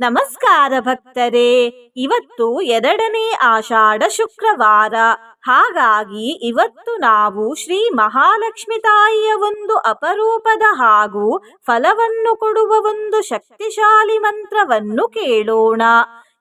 ನಮಸ್ಕಾರ ಭಕ್ತರೇ. ಇವತ್ತು ಎರಡನೇ ಆಷಾಢ ಶುಕ್ರವಾರ. ಹಾಗಾಗಿ ಇವತ್ತು ನಾವು ಶ್ರೀ ಮಹಾಲಕ್ಷ್ಮಿ ತಾಯಿಯ ಒಂದು ಅಪರೂಪದ ಹಾಗೂ ಫಲವನ್ನು ಕೊಡುವ ಒಂದು ಶಕ್ತಿಶಾಲಿ ಮಂತ್ರವನ್ನು ಕೇಳೋಣ.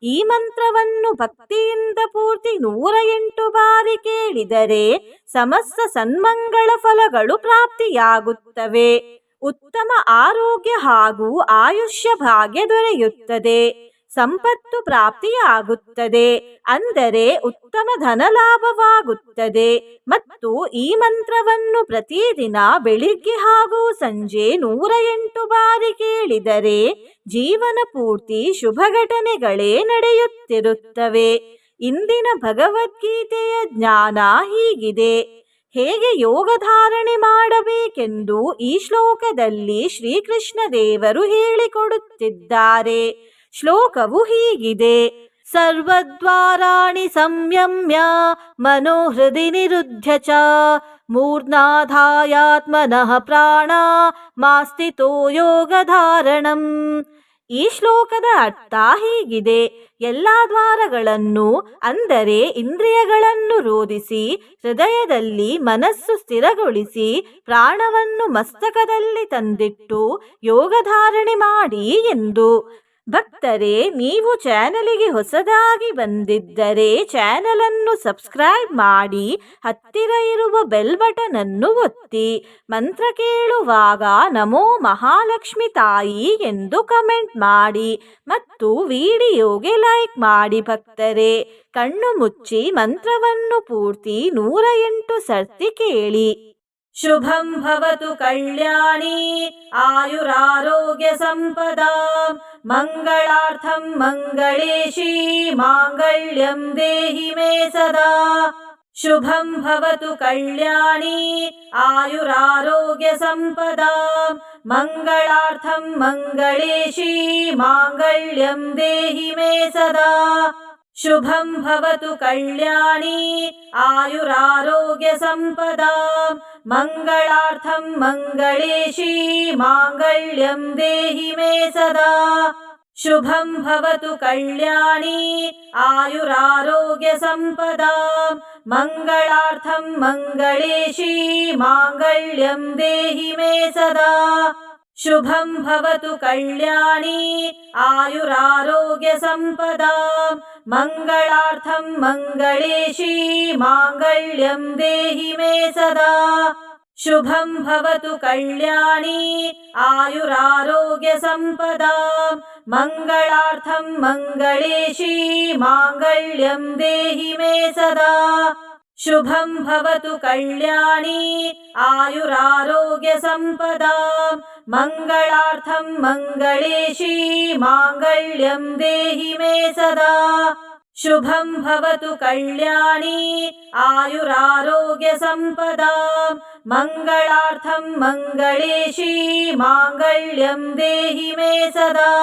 ಈ ಮಂತ್ರವನ್ನು ಭಕ್ತಿಯಿಂದ ಪೂರ್ತಿ ನೂರ ಎಂಟು ಬಾರಿ ಕೇಳಿದರೆ ಸಮಸ್ತ ಸನ್ಮಂಗಳ ಫಲಗಳು ಪ್ರಾಪ್ತಿಯಾಗುತ್ತವೆ. ಉತ್ತಮ ಆರೋಗ್ಯ ಹಾಗೂ ಆಯುಷ್ಯ ಭಾಗ್ಯ ದೊರೆಯುತ್ತದೆ. ಸಂಪತ್ತು ಪ್ರಾಪ್ತಿಯಾಗುತ್ತದೆ. ಅಂದರೆ ಉತ್ತಮ ಧನಲಾಭವಾಗುತ್ತದೆ ಮತ್ತು ಈ ಮಂತ್ರವನ್ನು ಪ್ರತಿದಿನ ಬೆಳಿಗ್ಗೆ ಹಾಗೂ ಸಂಜೆ ನೂರ ಎಂಟು ಬಾರಿ ಕೇಳಿದರೆ ಜೀವನ ಪೂರ್ತಿ ಶುಭ ಘಟನೆಗಳೇ ನಡೆಯುತ್ತಿರುತ್ತವೆ. ಇಂದಿನ ಭಗವದ್ಗೀತೆಯ ಜ್ಞಾನ ಹೀಗಿದೆ. ಹೇಗೆ ಯೋಗ ಧಾರಣೆ ಮಾಡಬೇಕೆಂದು ಈ ಶ್ಲೋಕದಲ್ಲಿ ಶ್ರೀಕೃಷ್ಣ ದೇವರು ಹೇಳಿಕೊಡುತ್ತಿದ್ದಾರೆ. ಶ್ಲೋಕವು ಹೀಗಿದೆ. ಸರ್ವದ್ವಾರಾಣಿ ಸಂಯಮ್ಯ ಮನೋಹೃದಿ ನಿರುದ್ಧ ಚ ಮೂರ್ನಾಧಾಯಾತ್ಮನಃ ಪ್ರಾಣ ಮಾಸ್ತಿತೋ ಯೋಗ ಧಾರಣಂ. ಈ ಶ್ಲೋಕದ ಅರ್ಥ ಹೀಗಿದೆ. ಎಲ್ಲಾ ದ್ವಾರಗಳನ್ನು, ಅಂದರೆ ಇಂದ್ರಿಯಗಳನ್ನು ರೋಧಿಸಿ, ಹೃದಯದಲ್ಲಿ ಮನಸ್ಸು ಸ್ಥಿರಗೊಳಿಸಿ, ಪ್ರಾಣವನ್ನು ಮಸ್ತಕದಲ್ಲಿ ತಂದಿಟ್ಟು ಯೋಗಧಾರಣೆ ಮಾಡಿ ಎಂದು. ಭಕ್ತರೇ, ನೀವು ಚಾನಲಿಗೆ ಹೊಸದಾಗಿ ಬಂದಿದ್ದರೆ ಚಾನಲನ್ನು ಸಬ್ಸ್ಕ್ರೈಬ್ ಮಾಡಿ, ಹತ್ತಿರ ಇರುವ ಬೆಲ್ ಬಟನ್ ಅನ್ನು ಒತ್ತಿ, ಮಂತ್ರ ಕೇಳುವಾಗ ನಮೋ ಮಹಾಲಕ್ಷ್ಮಿ ತಾಯಿ ಎಂದು ಕಮೆಂಟ್ ಮಾಡಿ ಮತ್ತು ವಿಡಿಯೋಗೆ ಲೈಕ್ ಮಾಡಿ ಭಕ್ತರೇ. ಕಣ್ಣು ಮುಚ್ಚಿ ಮಂತ್ರವನ್ನು ಪೂರ್ತಿ ನೂರ ಎಂಟು ಸರ್ತಿ ಕೇಳಿ. शुभम् भवतु कल्याणी आयुरारोग्यसम्पदा मङ्गलार्थं मङ्गलेशी माङ्गल्यम् देहि मे सदा। शुभम् भवतु कल्याणी आयुरारोग्यसम्पदा मङ्गलार्थं मङ्गलेशी माङ्गल्यम् देहि मे सदा। शुभम् भवतु कल्याणी आयुरारोग्यसम्पदा मङ्गलार्थं मङ्गलेशी माङ्गल्यम् देहि मे सदा। शुभं भवतु कल्याणी आयुरारोग्यसम्पदा मङ्गलार्थं मङ्गळेशी माङ्गल्यम् देहि मे सदा। शुभम् भवतु कल्याणी आयुरारोग्यसम्पदा मङ्गलार्थं मङ्गलेशी माङ्गल्यम् देहि मे सदा। शुभम् भवतु कल्याणी आयुरारोग्यसम्पदा मङ्गलार्थं मङ्गळेशी माङ्गल्यम् देहि मे सदा। शुभम् भवतु कल्याणी आयुरारोग्यसम्पदा मङ्गलार्थम् मङ्गळेशी माङ्गल्यम् देहि मे सदा। शुभम् भवतु कल्याणी आयुरारोग्यसम्पदा मङ्गलार्थम् मङ्गलेशी माङ्गल्यम् देहि मे सदा।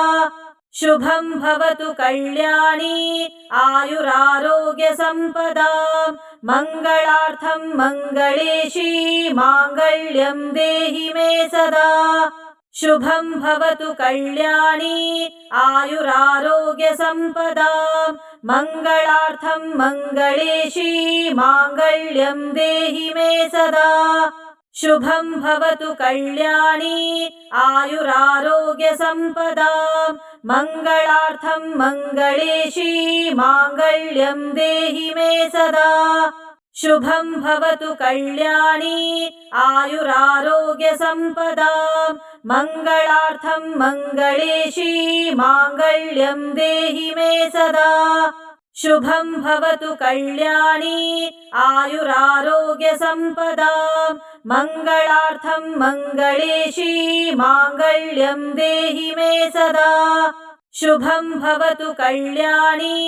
शुभम् भवतु कल्याणी आयुरारोग्यसम्पदा मङ्गलार्थं मङ्गलेशी माङ्गल्यम् देहि मे सदा। शुभम् भवतु कल्याणी आयुरारोग्यसम्पदा मङ्गलार्थं मङ्गळेशी माङ्गल्यम् देहि मे सदा। शुभम् भवतु कल्याणी आयुरारोग्यसम्पदा मङ्गलार्थम् मङ्गळेशी माङ्गल्यम् देहि मे सदा। शुभम् भवतु कल्याणी आयुरारोग्यसम्पदा मङ्गलार्थं मङ्गळेशी माङ्गल्यम् देहि मे सदा। शुभम् भवतु कल्याणी आयुरारोग्यसम्पदा मङ्गलार्थम् मङ्गळेशी माङ्गल्यम् देहि मे सदा। शुभम् भवतु कल्याणी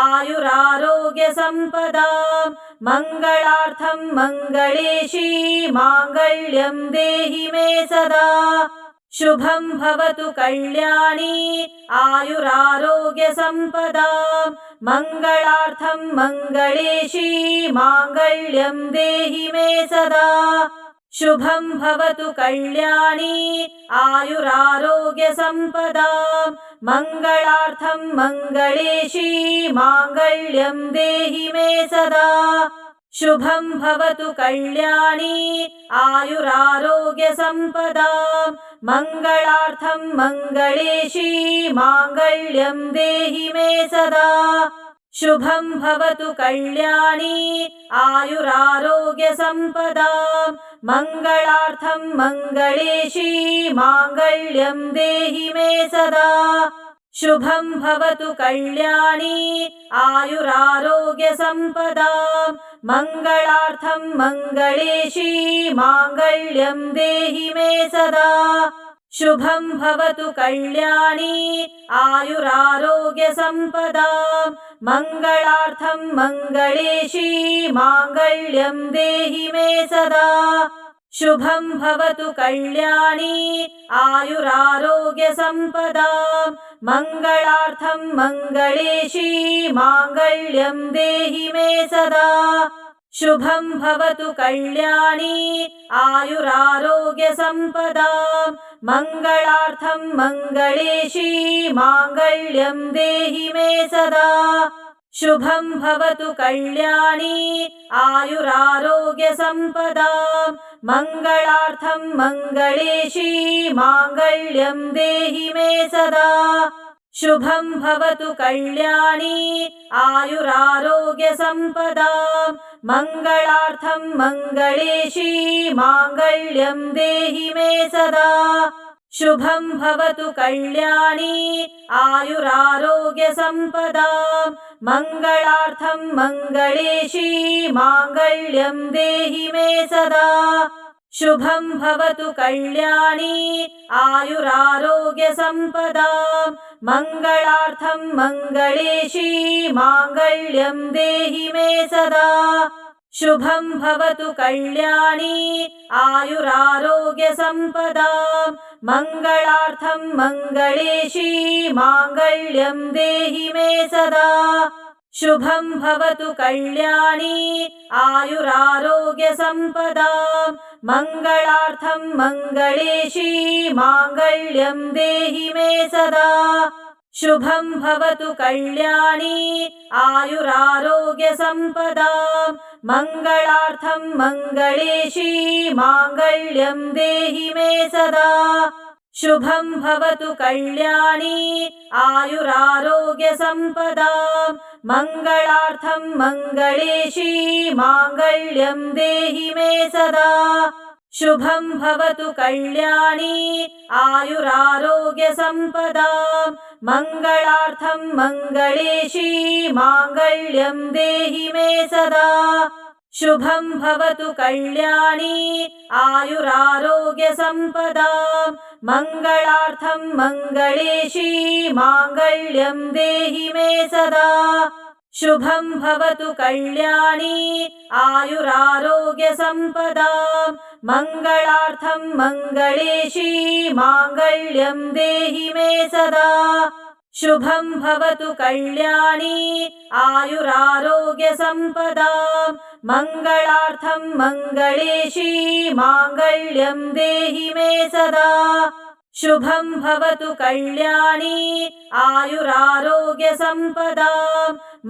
आयुरारोग्यसम्पदा मङ्गलार्थम् मङ्गळेशी माङ्गल्यम् देहि मे सदा। शुभम् भवतु कल्याणी आयुरारोग्यसम्पदा मङ्गलार्थं मङ्गलेशी माङ्गल्यम् देहि मे सदा। शुभम् भवतु कल्याणी आयुरारोग्यसम्पदा मङ्गलार्थं मङ्गळेशी माङ्गल्यम् देहि मे सदा। शुभं भवतु कल्याणी आयुरारोग्यसम्पदा मङ्गलार्थं मङ्गलेशी माङ्गल्यं देहि मे सदा। शुभं भवतु कल्याणी आयुरारोग्यसम्पदा मङ्गलार्थं मङ्गलेशी माङ्गल्यं देहि मे सदा शुभं भवतु कल्याणी आयुरारोग्यसम्पदा मङ्गलार्थं मङ्गलेशी माङ्गल्यं देहि मे सदा। शुभं भवतु कल्याणी आयुरारोग्यसम्पदा मङ्गलार्थं मङ्गलेशी माङ्गल्यं देहि मे सदा शुभं भवतु कल्याणी आयुरारोग्यसम्पदा मङ्गलार्थं मङ्गलेशी माङ्गल्यं देहि मे सदा। शुभं भवतु कल्याणी आयुरारोग्यसम्पदा मङ्गलार्थं मङ्गलेशी माङ्गल्यं देहि मे सदा शुभं भवतु कल्याणी आयुरारोग्यसम्पदा मङ्गलार्थं मङ्गलेशी माङ्गल्यं देहि मे सदा। शुभं भवतु कल्याणी आयुरारोग्यसम्पदा मङ्गलार्थं मङ्गलेशी माङ्गल्यं देहि मे सदा शुभं भवतु कल्याणी आयुरारोग्यसम्पदा मङ्गलार्थं मङ्गलेशी माङ्गल्यं देहि मे सदा। शुभं भवतु कल्याणी आयुरारोग्यसम्पदा मङ्गलार्थं मङ्गलेशी माङ्गल्यं देहि मे सदा शुभं भवतु कल्याणी आयुरारोग्यसम्पदा मङ्गलार्थं मङ्गलेशी माङ्गल्यं देहि मे सदा। शुभं भवतु कल्याणी आयुरारोग्यसम्पदा मङ्गलार्थं मङ्गलेशी माङ्गल्यं देहि मे सदा। शुभं भवतु कल्याणी आयुरारोग्यसम्पदा मङ्गलार्थं मङ्गलेशी माङ्गल्यं देहि मे सदा। शुभं भवतु कल्याणी आयुरारोग्यसम्पदा मङ्गलार्थं मङ्गलेशी माङ्गल्यं देहि मे सदा शुभं भवतु कल्याणी आयुरारोग्यसम्पदा मङ्गलार्थं मङ्गलेशी माङ्गल्यं देहि मे सदा। शुभं भवतु कल्याणी आयुरारोग्यसम्पदा मङ्गलार्थं मङ्गलेशी माङ्गल्यं देहि मे सदा शुभं भवतु कल्याणी आयुरारोग्यसम्पदा मङ्गलार्थं मङ्गलेशी माङ्गल्यं देहि मे सदा। शुभं भवतु कल्याणी आयुरारोग्यसम्पदा मङ्गलार्थं मङ्गलेशी माङ्गल्यं देहि मे सदा शुभं भवतु कल्याणी आयुरारोग्यसम्पदा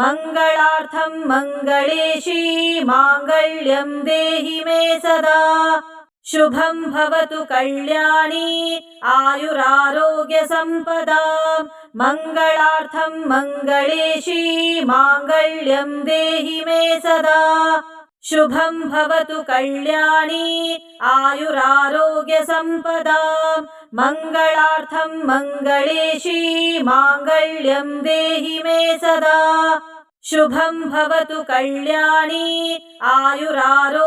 मङ्गलार्थं मङ्गलेशी माङ्गल्यं देहि मे सदा। शुभं भवतु कल्याणी आयुरारोग्यसम्पदा मङ्गलार्थं मङ्गलेशी माङ्गल्यं देहि मे सदा शुभं भवतु कल्याणी आयुरारोग्यसम्पदा मङ्गलार्थं मङ्गलेशी माङ्गल्यं देहि मे सदा। शुभं भवतु कल्याणी आयुरारोग्यसम्पदा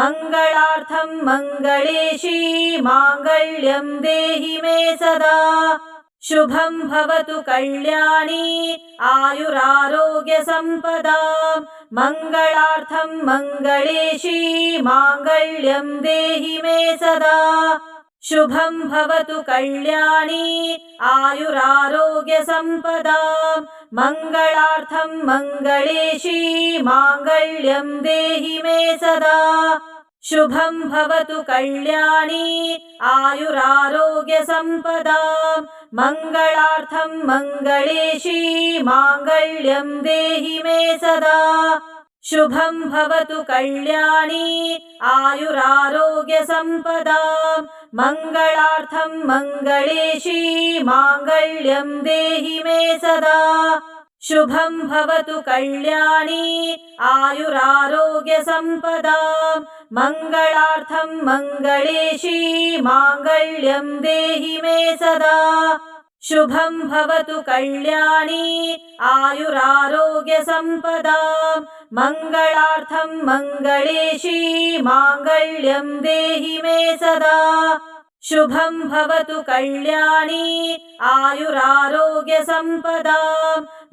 मङ्गलार्थं मङ्गलेशी माङ्गल्यं देहि मे सदा। शुभं भवतु कल्याणी आयुरारोग्यसम्पदा मङ्गलार्थं मङ्गलेशी माङ्गल्यं देहि मे सदा। शुभं भवतु कल्याणी आयुरारोग्यसम्पदा मङ्गलार्थं मङ्गलेशी माङ्गल्यं देहि मे सदा शुभं भवतु कल्याणी आयुरारोग्यसम्पदा मङ्गलार्थं मङ्गलेशी माङ्गल्यं देहि मे सदा। शुभं भवतु कल्याणी आयुरारोग्यसम्पदा मङ्गलार्थं मङ्गलेशी माङ्गल्यं देहि मे सदा। शुभं भवतु कल्याणी आयुरारोग्यसम्पदा मङ्गलार्थं मङ्गलेशी माङ्गल्यं देहि मे सदा। शुभं भवतु कल्याणी आयुरारोग्यसम्पदा मङ्गलार्थं मङ्गलेशी माङ्गल्यं देहि मे सदा शुभं भवतु कल्याणी आयुरारोग्यसम्पदा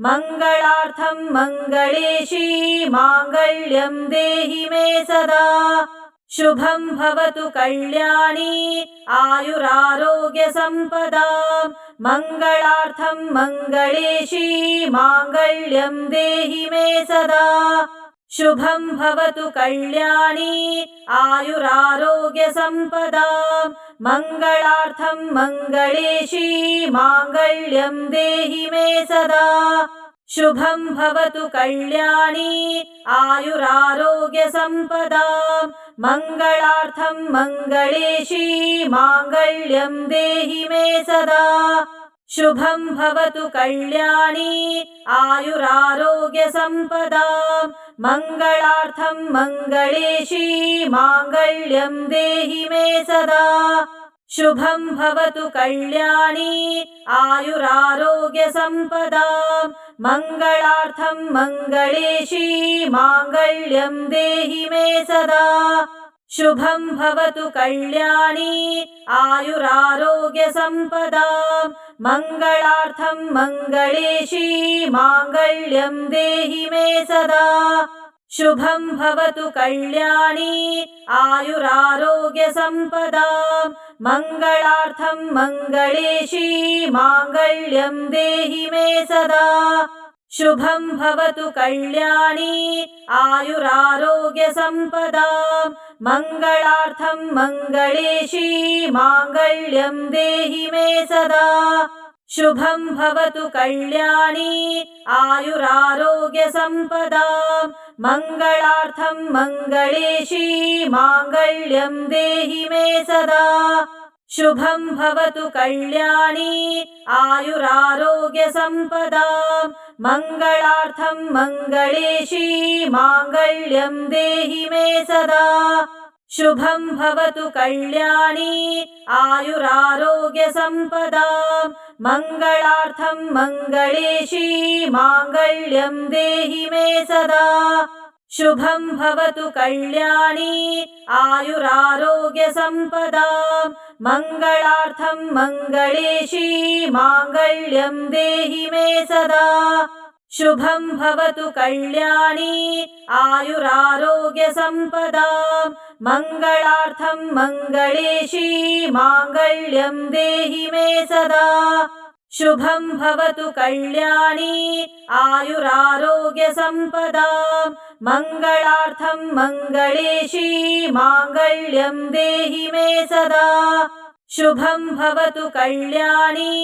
मङ्गलार्थं मङ्गलेशी माङ्गल्यं देहि मे सदा। शुभं भवतु कल्याणी आयुरारोग्यसम्पदा मङ्गलार्थं मङ्गलेशी माङ्गल्यं देहि मे सदा शुभं भवतु कल्याणी आयुरारोग्यसम्पदा मङ्गलार्थं मङ्गलेशी माङ्गल्यं देहि मे सदा। शुभं भवतु कल्याणी आयुरारोग्यसम्पदा मङ्गलार्थं मङ्गलेशी माङ्गल्यं देहि मे सदा शुभं भवतु कल्याणी आयुरारोग्यसम्पदा मङ्गलार्थं मङ्गलेशी माङ्गल्यं देहि मे सदा। शुभं भवतु कल्याणी आयुरारोग्यसम्पदा मङ्गलार्थं मङ्गलेशी माङ्गल्यं देहि मे सदा शुभं भवतु कल्याणी आयुरारोग्यसम्पदा मङ्गलार्थं मङ्गलेशी माङ्गल्यं देहि मे सदा। शुभं भवतु कल्याणी आयुरारोग्यसम्पदा मङ्गलार्थं मङ्गलेशी माङ्गल्यं देहि मे सदा शुभं भवतु कल्याणी आयुरारोग्यसम्पदा मङ्गलार्थं मङ्गलेशी माङ्गल्यं देहि मे सदा। शुभं भवतु कल्याणी आयुरारोग्यसम्पदा मङ्गलार्थं मङ्गलेशी माङ्गल्यं देहि मे सदा। शुभं भवतु कल्याणी आयुरारोग्यसम्पदा मङ्गलार्थं मङ्गलेशी माङ्गल्यं देहि मे सदा। शुभं भवतु कल्याणी आयुरारोग्यसम्पदा मङ्गलार्थं मङ्गलेशी माङ्गल्यं देहि मे सदा शुभं भवतु कल्याणी आयुरारोग्यसम्पदा मङ्गलार्थं मङ्गलेशी माङ्गल्यं देहि मे सदा। शुभं भवतु कल्याणी आयुरारोग्यसम्पदा मङ्गलार्थं मङ्गलेशी माङ्गल्यं देहि मे सदा शुभं भवतु कल्याणी आयुरारोग्यसम्पदा मङ्गलार्थं मङ्गलेशी माङ्गल्यं देहि मे सदा। शुभं भवतु कल्याणी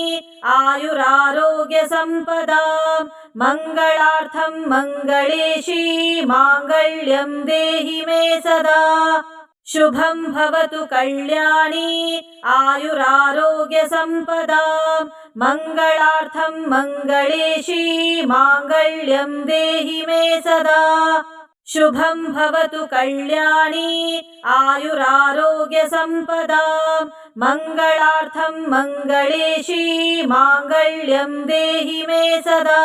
आयुरारोग्यसम्पदा मङ्गलार्थं मङ्गलेशी माङ्गल्यं देहि मे सदा शुभं भवतु कल्याणी आयुरारोग्यसम्पदा मङ्गलार्थं मङ्गलेशी माङ्गल्यं देहि मे सदा। शुभं भवतु कल्याणी आयुरारोग्यसम्पदा मङ्गलार्थं मङ्गलेशी माङ्गल्यं देहि मे सदा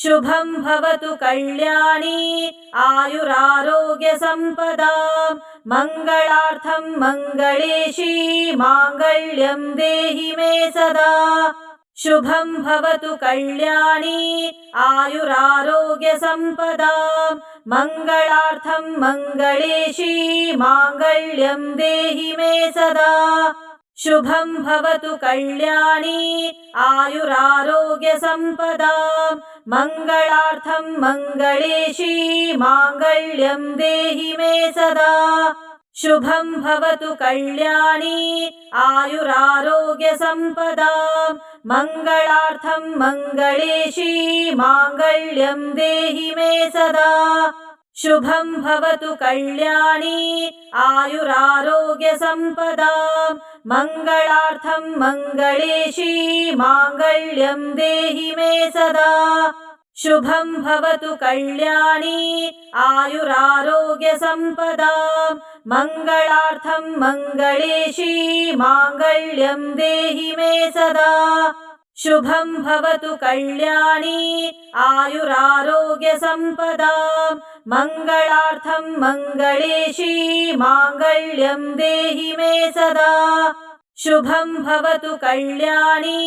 शुभं भवतु कल्याणी आयुरारोग्यसम्पदा मङ्गलार्थं मङ्गलेशी माङ्गल्यं देहि मे सदा। शुभं भवतु कल्याणी आयुरारोग्यसम्पदा मङ्गलार्थं मङ्गलेशी माङ्गल्यं देहि मे सदा शुभं भवतु कल्याणी आयुरारोग्यसम्पदा मङ्गलार्थं मङ्गलेशी माङ्गल्यं देहि मे सदा। शुभं भवतु कल्याणी आयुरारोग्यसम्पदा मङ्गलार्थं मङ्गलेशी माङ्गल्यं देहि मे सदा शुभं भवतु कल्याणी आयुरारोग्यसम्पदा मङ्गलार्थं मङ्गलेशी माङ्गल्यं देहि मे सदा। शुभं भवतु कल्याणी आयुरारोग्यसम्पदा मङ्गलार्थं मङ्गलेशी माङ्गल्यं देहि मे सदा शुभं भवतु कल्याणी आयुरारोग्यसम्पदा मङ्गलार्थं मङ्गलेशी माङ्गल्यं देहि मे सदा। शुभं भवतु कल्याणी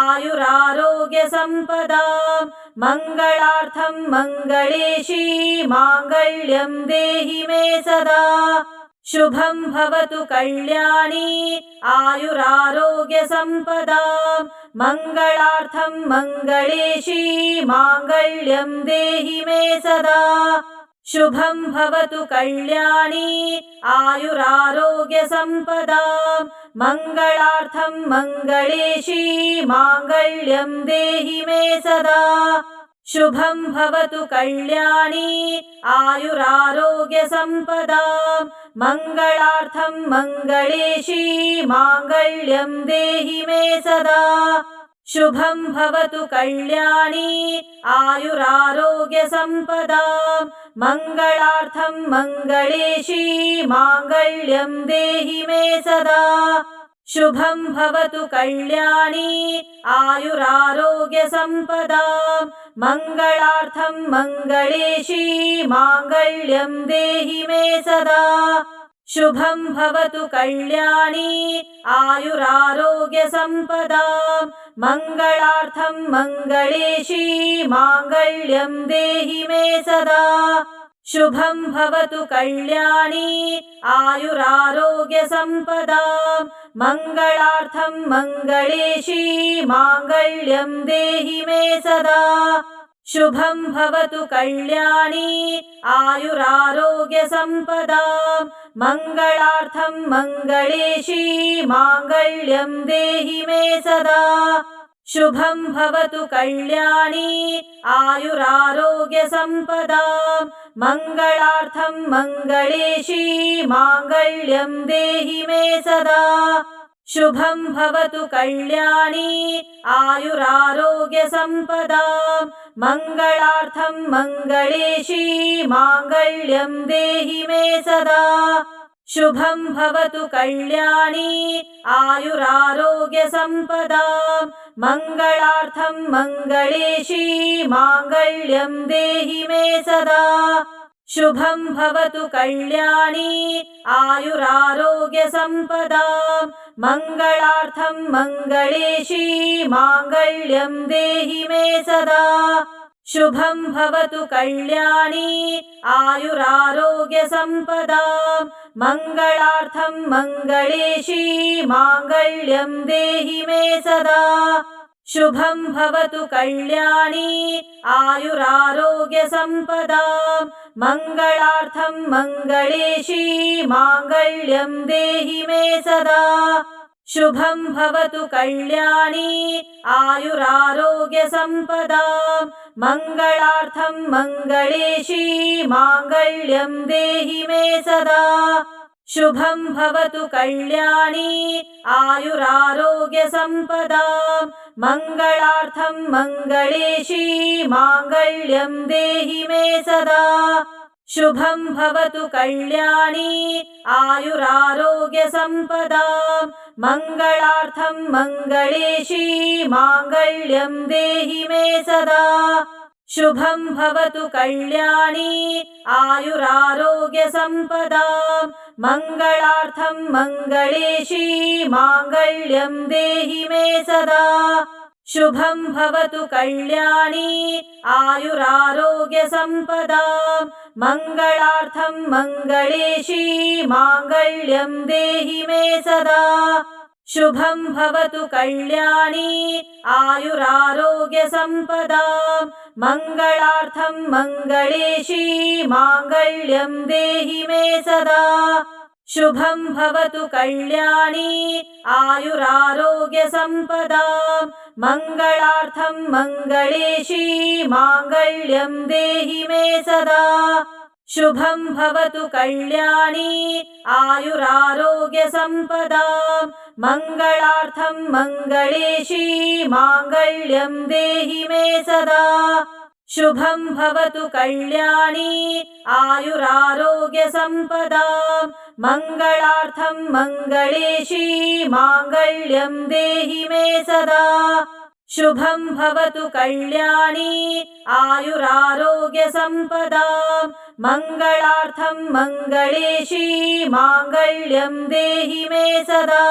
आयुरारोग्यसम्पदा मङ्गलार्थं मङ्गलेशी माङ्गल्यं देहि मे सदा शुभं भवतु कल्याणी आयुरारोग्यसम्पदा मङ्गलार्थं मङ्गलेशी माङ्गल्यं देहि मे सदा। शुभं भवतु कल्याणी आयुरारोग्यसम्पदा मङ्गलार्थं मङ्गलेशी माङ्गल्यं देहि मे सदा शुभं भवतु कल्याणी आयुरारोग्यसम्पदा मङ्गलार्थं मङ्गलेशी माङ्गल्यं देहि मे सदा। शुभं भवतु कल्याणी आयुरारोग्यसम्पदा मङ्गलार्थं मङ्गलेशी माङ्गल्यं देहि मे सदा। शुभं भवतु कल्याणी आयुरारोग्यसम्पदा मङ्गलार्थं मङ्गलेशी माङ्गल्यं देहि मे सदा। शुभं भवतु कल्याणी आयुरारोग्यसम्पदा। मङ्गलार्थं मङ्गलेशी माङ्गल्यं देहि मे सदा शुभं भवतु कल्याणी आयुरारोग्यसम्पदा मङ्गलार्थं मङ्गलेशी माङ्गल्यं देहि मे सदा। शुभं भवतु कल्याणी आयुरारोग्यसम्पदा मङ्गलार्थं मङ्गलेशी माङ्गल्यं देहि मे सदा शुभं भवतु कल्याणी आयुरारोग्यसम्पदा मङ्गलार्थं मङ्गलेशी माङ्गल्यं देहि मे सदा। शुभं भवतु कल्याणी आयुरारोग्यसम्पदा मङ्गलार्थं मङ्गलेशी माङ्गल्यं देहि मे सदा शुभं भवतु कल्याणी आयुरारोग्यसम्पदा मङ्गलार्थं मङ्गलेशी माङ्गल्यं देहि मे सदा। शुभं भवतु कल्याणी आयुरारोग्यसम्पदा मङ्गलार्थं मङ्गलेशी माङ्गल्यं देहि मे सदा शुभं भवतु कल्याणी आयुरारोग्यसम्पदा मङ्गलार्थं मङ्गलेशी माङ्गल्यं देहि मे सदा। शुभं भवतु कल्याणी आयुरारोग्यसम्पदा मङ्गलार्थं मङ्गलेशी माङ्गल्यं देहि मे सदा। शुभं भवतु कल्याणी आयुरारोग्यसम्पदा मङ्गलार्थं मङ्गलेशी माङ्गल्यं देहि मे सदा। शुभं भवतु कल्याणी आयुरारोग्यसम्पदा। मङ्गलार्थं मङ्गलेशी माङ्गल्यं देहि मे सदा। शुभं भवतु कल्याणी आयुरारोग्यसम्पदा मङ्गलार्थं मङ्गलेशी माङ्गल्यं देहि मे सदा। शुभं भवतु कल्याणी आयुरारोग्यसम्पदा। मङ्गलार्थं मङ्गलेशी माङ्गल्यं देहि मे सदा। शुभं भवतु कल्याणी आयुरारोग्यसम्पदा मङ्गलार्थं मङ्गलेशी माङ्गल्यं देहि मे सदा। शुभं भवतु कल्याणी आयुरारोग्यसम्पदा मङ्गलार्थं मङ्गलेशी माङ्गल्यं देहि मे सदा शुभं भवतु कल्याणी आयुरारोग्यसम्पदा मङ्गलार्थं मङ्गलेशी माङ्गल्यं देहि मे सदा। शुभं भवतु कल्याणी आयुरारोग्यसम्पदा मङ्गलार्थं मङ्गलेशी माङ्गल्यं देहि मे सदा शुभं भवतु कल्याणी आयुरारोग्यसम्पदा मङ्गलार्थं मङ्गलेशी माङ्गल्यं देहि मे सदा। शुभं भवतु कल्याणी आयुरारोग्यसम्पदा मङ्गलार्थं मङ्गलेशी माङ्गल्यं देहि मे सदा।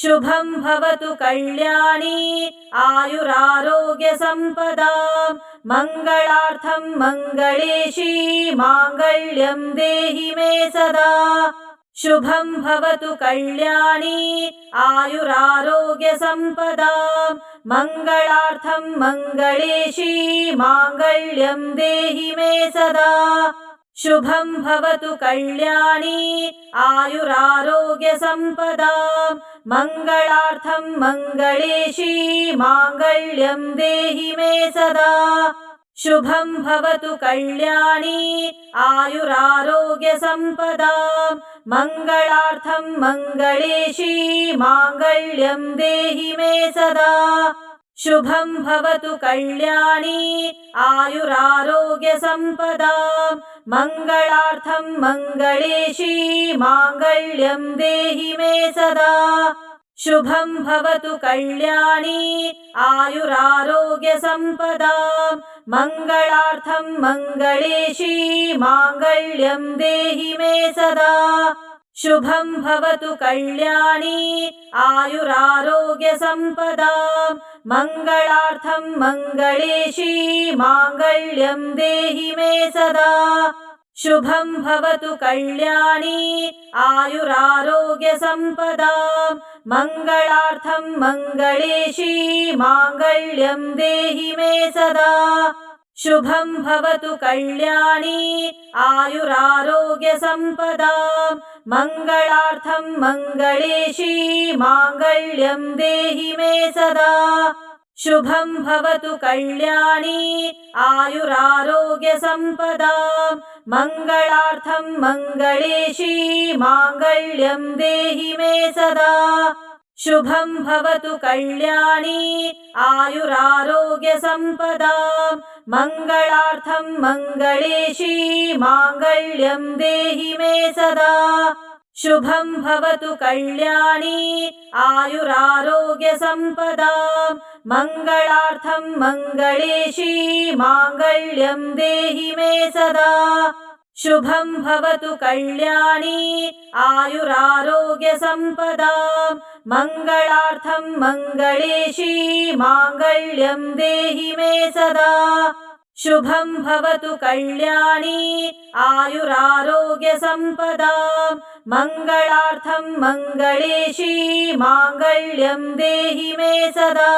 शुभं भवतु कल्याणी आयुरारोग्यसम्पदा मङ्गलार्थं मङ्गलेशी माङ्गल्यं देहि मे सदा। शुभं भवतु कल्याणी आयुरारोग्यसम्पदा। मङ्गलार्थं मङ्गलेशी माङ्गल्यं देहि मे सदा। शुभं भवतु कल्याणी आयुरारोग्यसम्पदा मङ्गलार्थं मङ्गलेशी माङ्गल्यं देहि मे सदा। शुभं भवतु कल्याणी आयुरारोग्यसम्पदा मङ्गलार्थं मङ्गलेशी माङ्गल्यं देहि मे सदा शुभं भवतु कल्याणी आयुरारोग्यसम्पदा मङ्गलार्थं मङ्गलेशी माङ्गल्यं देहि मे सदा। शुभं भवतु कल्याणी आयुरारोग्यसम्पदा मङ्गलार्थं मङ्गलेशी माङ्गल्यं देहि मे सदा शुभं भवतु कल्याणी आयुरारोग्यसम्पदा मङ्गलार्थं मङ्गलेशी माङ्गल्यं देहि मे सदा। शुभं भवतु कल्याणी आयुरारोग्यसम्पदा मङ्गलार्थं मङ्गलेशी माङ्गल्यं देहि मे सदा शुभं भवतु कल्याणी आयुरारोग्यसम्पदा मङ्गलार्थं मङ्गलेशी माङ्गल्यं देहि मे सदा। शुभं भवतु कल्याणी आयुरारोग्यसम्पदा मङ्गलार्थं मङ्गलेशी माङ्गल्यं देहि मे सदा शुभं भवतु कल्याणी आयुरारोग्यसम्पदा मङ्गलार्थं मङ्गलेशी माङ्गल्यं देहि मे सदा। शुभं भवतु कल्याणी आयुरारोग्यसम्पदा मङ्गलार्थं मङ्गलेशी माङ्गल्यं देहि मे सदा शुभं भवतु कल्याणी आयुरारोग्यसम्पदा मङ्गलार्थं मङ्गलेशी माङ्गल्यं देहि मे सदा। शुभं भवतु कल्याणी आयुरारोग्यसम्पदा मङ्गलार्थं मङ्गलेशी माङ्गल्यं देहि मे सदा